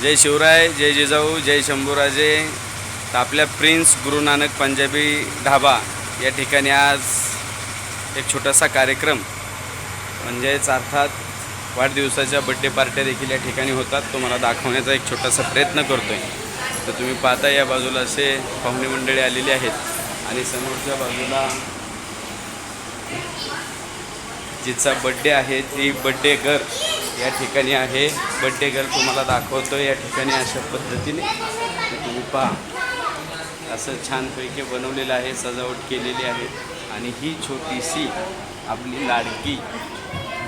जय शिवराय जय जिजाऊ जय शंभूराजे. तर आपल्या प्रिन्स गुरु नानक पंजाबी ढाबा या ठिकाणी आज एक छोटासा कार्यक्रम म्हणजेच अर्थात वाढदिवसाच्या बड्डे पार्ट्या देखील या ठिकाणी होतात. तो मला दाखवण्याचा एक छोटासा प्रयत्न करतो आहे तर तुम्ही पाहता या बाजूला असे पाहुणे मंडळी आलेली आहेत. आणि समोरच्या बाजूला जिचा बड्डे आहे ती बड्डे घर. या ठिकाणी आहे. बड्डे गर्ल तुम्हाला दाखवतो या ठिकाणी अशा पद्धतीने. ते तुम्ही पहा. असं छानपैकी बनवलेलं आहे सजावट केलेली आहे. आणि ही छोटीशी आपली लाडकी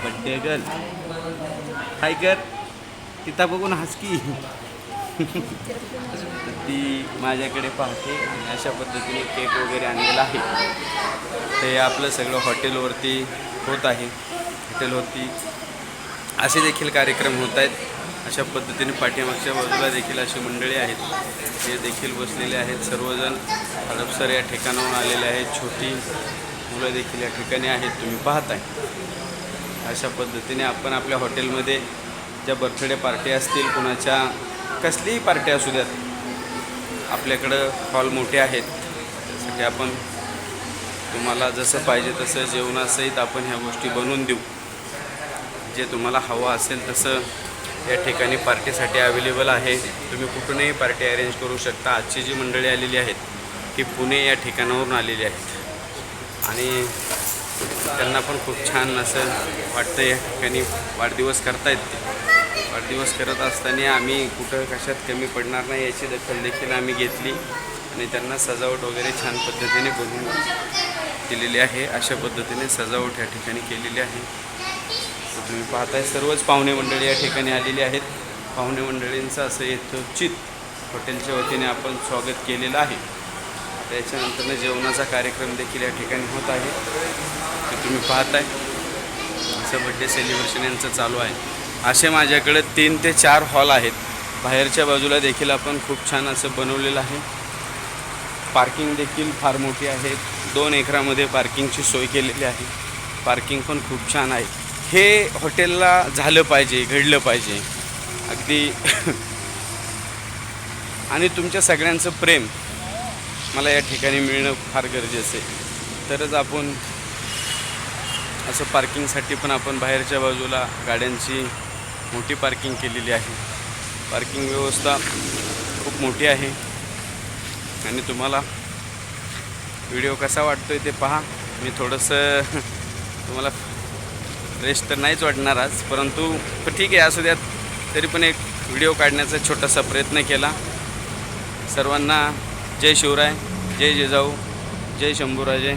बड्डे गर्ल हाय कर तिथं बघून हसकी ती माझ्याकडे पाहते आणि अशा पद्धतीने केक वगैरे आणलेला आहे. ते आपलं सगळं हॉटेलवरती होत आहे. हॉटेलवरती असे देखील कार्यक्रम होत आहेत. अशा पद्धतीने पाठीमागच्या बाजूला देखील अशी मंडळी आहेत. ते देखील बसलेले आहेत. सर्वजण हडपसर या ठिकाणाहून आलेले आहेत. छोटी मुलं देखील या ठिकाणी आहेत. तुम्ही पाहताय. अशा पद्धतीने आपण आपल्या हॉटेलमध्ये ज्या बर्थडे पार्टी असतील कुणाच्या कसलीही पार्टी असू द्यात आपल्याकडं हॉल मोठे आहेत. त्यासाठी आपण तुम्हाला जसं पाहिजे तसं जेवणासहित आपण ह्या गोष्टी बनवून देऊ. जे तुम्हाला हवं असेल तसं या ठिकाणी पार्टीसाठी अवेलेबल आहे. तुम्ही कुठूनही पार्टी अरेंज करू शकता. आजची जी मंडळी आलेली आहेत ती पुणे या ठिकाणावरून आलेली आहेत. आणि त्यांना पण खूप छान असं वाटतं या ठिकाणी वाढदिवस करतायत ते. वाढदिवस करत असताना आम्ही कुठं कशात कमी पडणार नाही याची दखल देखील आम्ही घेतली. आणि त्यांना सजावट वगैरे छान पद्धतीने बनवून दिलेली आहे. अशा पद्धतीने सजावट या ठिकाणी केलेली आहे. तर तुम्ही पाहताय सर्वच पाहुणे मंडळी या ठिकाणी आलेली आहेत. पाहुणे मंडळींचं असं यथोचित हॉटेलच्या वतीने आपण स्वागत केलेलं आहे. त्याच्यानंतरनं जेवणाचा कार्यक्रम देखील या ठिकाणी होत आहे. ते तुम्ही पाहताय असं बड्डे सेलिब्रेशन यांचं चालू आहे. असे माझ्याकडे तीन ते चार हॉल आहेत. बाहेरच्या बाजूला देखील आपण खूप छान असं बनवलेलं आहे. पार्किंग देखील फार मोठी आहे. दोन एकरामध्ये पार्किंगची सोय केलेली आहे. पार्किंग पण खूप छान आहे. हे हॉटेलला झालं पाहिजे घडलं पाहिजे. अगदी. आणि तुमच्या सगळ्यांचं प्रेम मला या ठिकाणी मिळणं फार गरजेचं आहे. तरच आपण असं पार्किंगसाठी पण आपण बाहेरच्या बाजूला गाड्यांची मोठी पार्किंग केलेली आहे. पार्किंग व्यवस्था खूप मोठी आहे. आणि तुम्हाला व्हिडिओ कसा वाटतो आहे ते पहा. मी थोडंसं तुम्हाला रेस्ट तर नाहीच वाटणार आज परंतु ठीक आहे असू द्यात. तरी पण एक व्हिडिओ काढण्याचा छोटासा प्रयत्न केला. सर्वांना जय शिवराय जय जिजाऊ जय शंभूराजे.